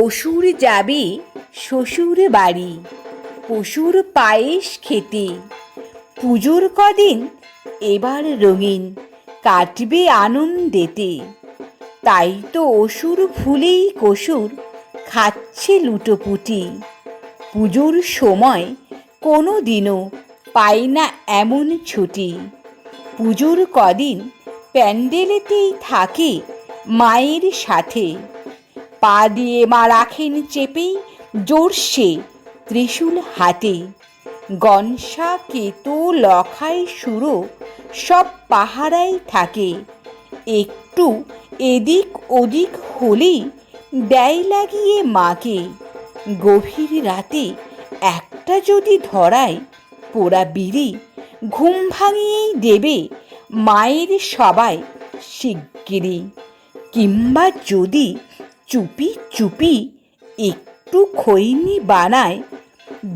অসুর যাবে, শ্বশুর বাড়ি, পশুর পায়েস খেতে। পুজোর কদিন এবার রঙিন, কাটবে আনন্দেতে। তাই তো অসুর ভুলেই কসুর খাচ্ছে লুটোপুটি। পুজোর সময় কোনো দিনও পায় না এমন ছুটি। পুজোর কদিন প্যান্ডেলেতেই থাকে মায়ের সাথে। পা দিয়ে মা রাখেন চেপেই জোরসে ত্রিশূল হাতে গনসা, কেতু, লখাই, সুরো সব পাহারাই থাকে। একটু এদিক ওদিক হলেই দেয় লাগিয়ে মাকে। গভীর রাতে একটা যদি ধরায়, পোড়া বিড়ি ঘুম ভাঙিয়েই দেবে মায়ের সবাই শিগগিরি কিংবা যদি চুপি চুপি একটু খৈনি বানায়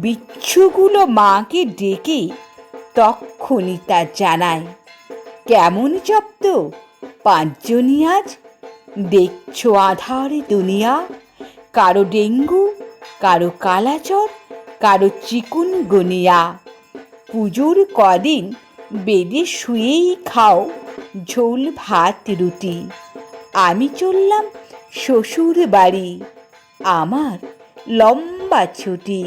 বিচ্ছুগুলো মাকে ডেকে তক্ষণি তা জানায়, কেমন জব্দ? পাঁচজনই আজ? দেখছ আধারে দুনিয়া? কারও ডেঙ্গু, কারও কালাচর কারও চিকুন গুনিয়া পুজোর কদিন বেদে শুয়েই খাও ঝোল ভাত রুটি। আমি চললাম শ্বশুর বাড়ি আমার লম্বা ছুটি।